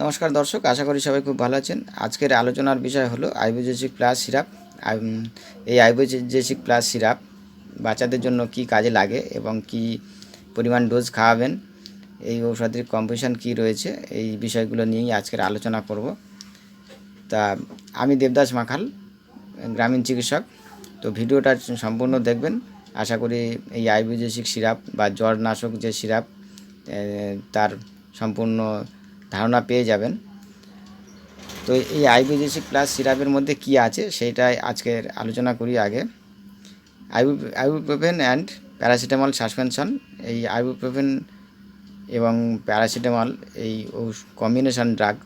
নমস্কার দর্শক, আশা করি সবাই খুব ভালো আছেন। আজকের আলোচনার বিষয় হলো আইবোজেসিক প্লাস সিরাপ। এই আইবোজেসিক প্লাস সিরাপ বাচ্চাদের জন্য কি কাজে লাগে এবং কি পরিমাণ ডোজ খাওয়াবেন, এই ঔষধের কম্পোজিশন কি রয়েছে, এই বিষয়গুলো নিয়েই আজকের আলোচনা করব। তা, আমি দেবদাস মাখাল, গ্রামীণ চিকিৎসক। তো ভিডিওটা সম্পূর্ণ দেখবেন। আশা করি এই আইবোজেসিক সিরাপ বা জ্বর নাশক যে সিরাপ তার সম্পূর্ণ ধারণা পেয়ে যাবেন। তো এই আইবিজেসিক প্লাস সিরাপের মধ্যে কি আছে সেইটাই আজকের আলোচনা করি আগে। আইবু আইবুপ্রোফেন অ্যান্ড প্যারাসিটামল সাসপেনশন, এই আইবুপ্রোফেন এবং প্যারাসিটামল এই কম্বিনেশন ড্রাগ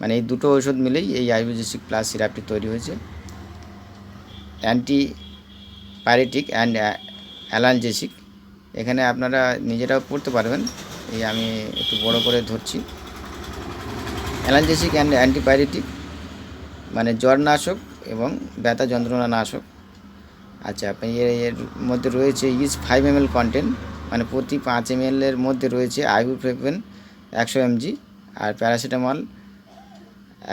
মানে এই দুটো ওষুধ মিলেই এই আইবিজেসিক প্লাস সিরাপটি তৈরি হয়েছে। অ্যান্টি প্যারেটিক অ্যান্ড অ্যালার্জেসিক, এখানে আপনারা নিজেরাও পড়তে পারবেন। এই আমি একটু বড় করে ধরছি। অ্যালার্জেসিক অ্যান্ড অ্যান্টিবায়োটিক মানে জ্বর নাশক এবং ব্যথা যন্ত্রণা নাশক আচ্ছা এর এর মধ্যে রয়েছে is five M L content মানে প্রতি পাঁচ এম এর মধ্যে রয়েছে আইবুপ্রোফেন একশো এমজি আর প্যারাসিটামল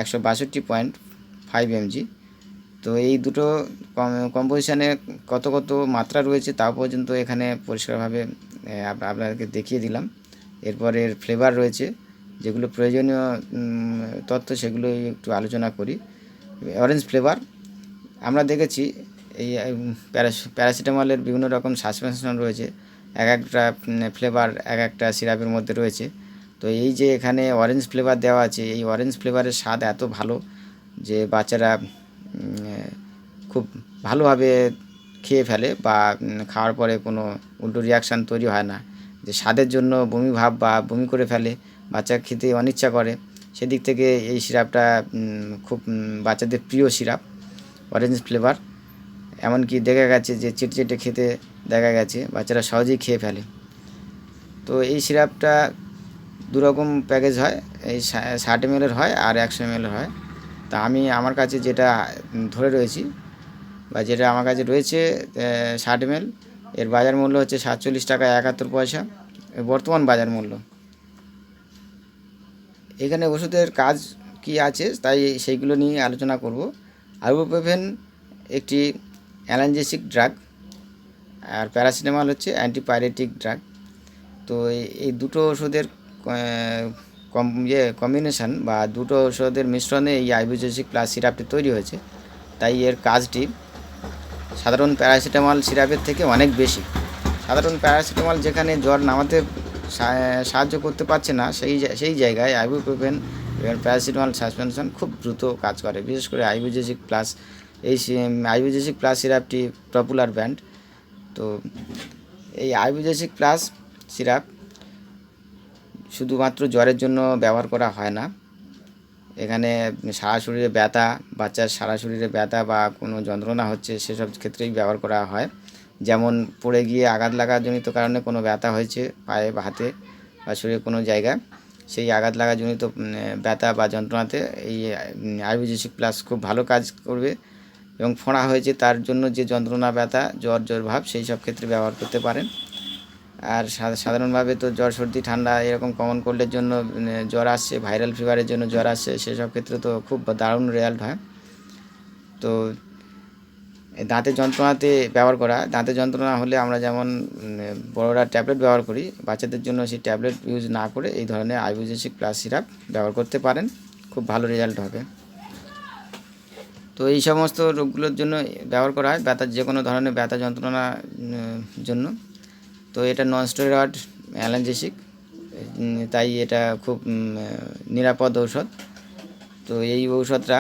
একশো বাষট্টি পয়েন্ট ফাইভ এমজি। তো এই দুটো কম্পোজিশানে কত কত মাত্রা রয়েছে তাও পর্যন্ত এখানে পরিষ্কারভাবে আপনাদেরকে দেখিয়ে দিলাম। এরপর এর ফ্লেভার রয়েছে যেগুলো প্রয়োজনীয় তথ্য সেগুলো একটু আলোচনা করি। অরেঞ্জ ফ্লেভার, আমরা দেখেছি এই প্যারাসিটামলের বিভিন্ন রকম সাসপেনশন রয়েছে। এক একটা ফ্লেভার এক একটা সিরাপের মধ্যে রয়েছে। তো এই যে এখানে অরেঞ্জ ফ্লেভার দেওয়া আছে, এই অরেঞ্জ ফ্লেভারের স্বাদ এত ভালো যে বাচ্চারা খুব ভালোভাবে খেয়ে ফেলে বা খাওয়ার পরে কোনো উল্টো রিয়াকশান তৈরি হয় না। যে স্বাদের জন্য বমি ভাব বা বমি করে ফেলে বাচ্চা খেতে অনিচ্ছা করে। সেদিক থেকে এই সিরাপটা খুব বাচ্চাদের প্রিয় সিরাপ অরেঞ্জ ফ্লেভার এমনকি দেখা গেছে যে চিটচিটে খেতে দেখা গেছে, বাচ্চারা সহজেই খেয়ে ফেলে। তো এই সিরাপটা দুরকম প্যাকেজ হয়, এই ষাট এম হয় আর একশো এম হয়। তা আমি আমার কাছে যেটা ধরে রয়েছি বা যেটা আমার কাছে রয়েছে ষাট এম এর বাজার মূল্য হচ্ছে সাতচল্লিশ টাকা একাত্তর পয়সা। বর্তমান বাজার মূল্য। এখানে ওষুধের কাজ কি আছে তাই সেইগুলো নিয়ে আলোচনা করব। আইবুপ্রোফেন একটি অ্যালার্জেসিক ড্রাগ আর প্যারাসিটামল হচ্ছে অ্যান্টিপাইরেটিক ড্রাগ। তো এই- দুটো ওষুধের কম ইয়ে কম্বিনেশন বা দুটো ওষুধের মিশ্রণে এই আইবুজেসিক প্লাস সিরাপটি তৈরি হয়েছে। তাই এর কাজটি সাধারণ প্যারাসিটামল সিরাপের থেকে অনেক বেশি। সাধারণ প্যারাসিটামল যেখানে জ্বর নামাতে সাহায্য করতে পারছে না, সেই সেই জায়গায় আইবুপ্রোফেন এবং প্যারাসিটামল সাসপেনশন খুব দ্রুত কাজ করে। বিশেষ করে আইবুজেসিক প্লাস এই আইবুজেসিক প্লাস সিরাপটি পপুলার ব্র্যান্ড তো এই আইবুজেসিক প্লাস সিরাপ শুধুমাত্র জ্বরের জন্য ব্যবহার করা হয় না। এখানে সারা শরীরে ব্যথা, বাচ্চার সারা শরীরে ব্যথা বা কোনো যন্ত্রণা হচ্ছে, সেসব ক্ষেত্রেই ব্যবহার করা হয়। যেমন পড়ে গিয়ে আঘাত লাগাজনিত কারণে কোনো ব্যথা হয়েছে পায়ে বা হাতে বা শরীরে কোনো জায়গায়, সেই আঘাত লাগাজনিত ব্যথা বা যন্ত্রণাতে এই আয়ুর্বেদিক প্লাস খুব ভালো কাজ করবে এবং ফোঁড়া হয়েছে তার জন্য যে যন্ত্রণা, ব্যথা, জ্বর জ্বর ভাব সেই সব ক্ষেত্রে ব্যবহার করতে পারেন। আর সাধারণভাবে তো জ্বর, সর্দি, ঠান্ডা এরকম কমন কোল্ডের জন্য জ্বর আসছে ভাইরাল ফিভারের জন্য জ্বর আসছে, সেসব ক্ষেত্রে তো খুব দারুণ রেজাল্ট হয়। তো দাঁতের যন্ত্রণাতে ব্যবহার করা। দাঁতের যন্ত্রণা হলে আমরা যেমন বড়রা ট্যাবলেট ব্যবহার করি বাচ্চাদের জন্য সেই ট্যাবলেট ইউজ না করে এই ধরনের আইবুজেসিক প্লাস সিরাপ ব্যবহার করতে পারেন। খুব ভালো রেজাল্ট হবে। তো এই সমস্ত রোগগুলোর জন্য ব্যবহার করা হয় ব্যথা যে কোনো ধরনের ব্যথা যন্ত্রণা উম, জন্য। তো এটা নন স্টেরয়েড অ্যালার্জেসিক তাই এটা খুব নিরাপদ ঔষধ। তো এই ঔষধটা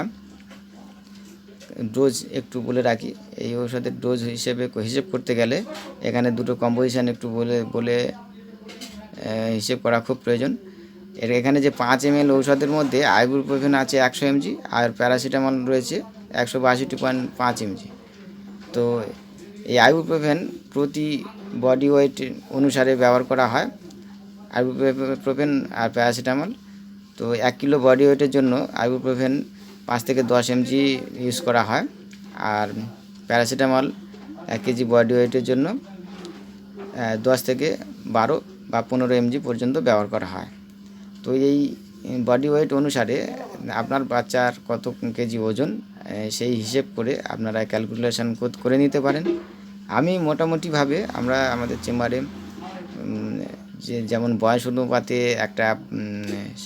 ডোজ একটু বলে রাখি। এই ঔষধের ডোজ হিসেবে হিসেব করতে গেলে এখানে দুটো কম্পোজিশান একটু বলে বলে হিসেব করা খুব প্রয়োজন। এর এখানে যে পাঁচ এম এল ঔষধের মধ্যে আইবুপ্রোফেন আছে একশো এমজি আর প্যারাসিটামল রয়েছে একশো বাষট্টি পয়েন্ট পাঁচ এমজি। তো এই আইবুপ্রোফেন প্রতি বডি ওয়েট অনুসারে ব্যবহার করা হয়, আইবুপ্রোফেন আর প্যারাসিটামল। তো এক কিলো বডি ওয়েটের জন্য আইবুপ্রোফেন পাঁচ থেকে দশ এমজি ইউজ করা হয়। আর প্যারাসিটামল এক কেজি বডি ওয়েটের জন্য দশ থেকে বারো বা পনেরো এমজি পর্যন্ত ব্যবহার করা হয়। তো এই বডি ওয়েট অনুসারে আপনার বাচ্চার কত কেজি ওজন সেই হিসেব করে আপনারা ক্যালকুলেশন করে নিতে পারেন। আমি মোটামুটিভাবে আমরা আমাদের চেম্বারে যে যেমন বয়স অনুপাতে একটা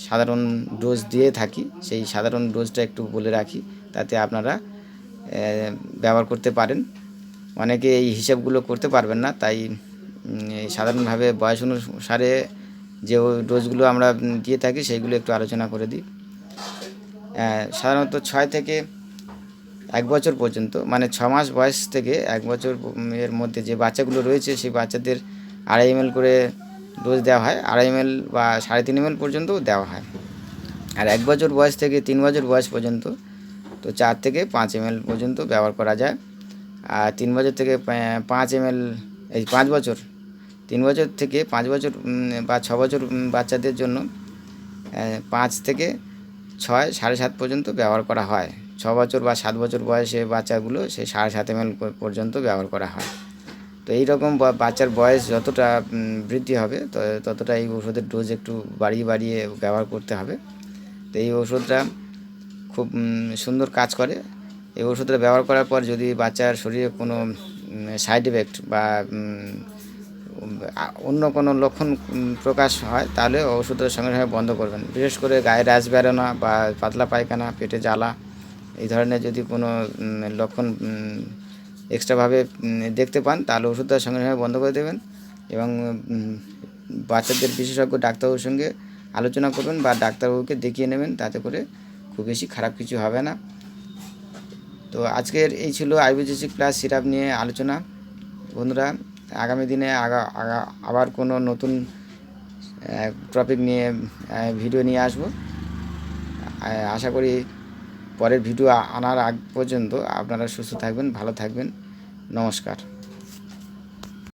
সাধারণ ডোজ দিয়ে থাকি, সেই সাধারণ ডোজটা একটু বলে রাখি, তাতে আপনারা ব্যবহার করতে পারেন। অনেকে এই হিসাবগুলো করতে পারবেন না, তাই সাধারণভাবে বয়স অনুসারে যে ডোজগুলো আমরা দিয়ে থাকি, সেইগুলো একটু আলোচনা করে দিই। সাধারণত ছয় থেকে এক বছর পর্যন্ত মানে ছ মাস বয়স থেকে এক বছর এর মধ্যে যে বাচ্চাগুলো রয়েছে, সেই বাচ্চাদের আড়াই এম করে ডোজ দেওয়া হয়, আড়াই এম বা সাড়ে তিন এম পর্যন্তও দেওয়া হয়। আর এক বছর বয়স থেকে তিন বছর বয়স পর্যন্ত, তো চার থেকে পাঁচ এম পর্যন্ত ব্যবহার করা যায়। আর তিন বছর থেকে পাঁচ এম এই পাঁচ বছর, তিন বছর থেকে পাঁচ বছর বা ছ বছর বাচ্চাদের জন্য পাঁচ থেকে ছয়, সাড়ে সাত পর্যন্ত ব্যবহার করা হয়। ছ বছর বা সাত বছর বয়সে বাচ্চাগুলো সেই সাড়ে সাত এম পর্যন্ত ব্যবহার করা হয়। তো এই রকম বাচ্চার বয়স যতটা বৃদ্ধি হবে ততটা এই ওষুধের ডোজ একটু বাড়িয়ে বাড়িয়ে ব্যবহার করতে হবে। তো এই ওষুধটা খুব সুন্দর কাজ করে। এই ওষুধটা ব্যবহার করার পর যদি বাচ্চার শরীরে কোনো সাইড এফেক্ট বা অন্য কোনো লক্ষণ প্রকাশ হয়, তাহলে ওষুধের সঙ্গে সঙ্গে বন্ধ করবেন। বিশেষ করে গায়ে র্যাশ বেরোনো বা পাতলা পায়খানা, পেটে জ্বালা, এই ধরনের যদি কোনো লক্ষণ এক্সট্রাভাবে দেখতে পান, তাহলে ওষুধটা সঙ্গে সঙ্গে বন্ধ করে দেবেন এবং বাচ্চাদের বিশেষজ্ঞ ডাক্তারবাবুর সঙ্গে আলোচনা করবেন বা ডাক্তারবাবুকে দেখিয়ে নেবেন, তাতে করে খুব বেশি খারাপ কিছু হবে না। তো আজকের এই ছিল আইবিজিসি প্লাস সিরাপ নিয়ে আলোচনা। বন্ধুরা, আগামী দিনে আগা আবার কোনো নতুন টপিক নিয়ে ভিডিও নিয়ে আসব। আশা করি পরের ভিডিও আনার আগ পর্যন্ত আপনারা সুস্থ থাকবেন ভালো থাকবেন। নমস্কার।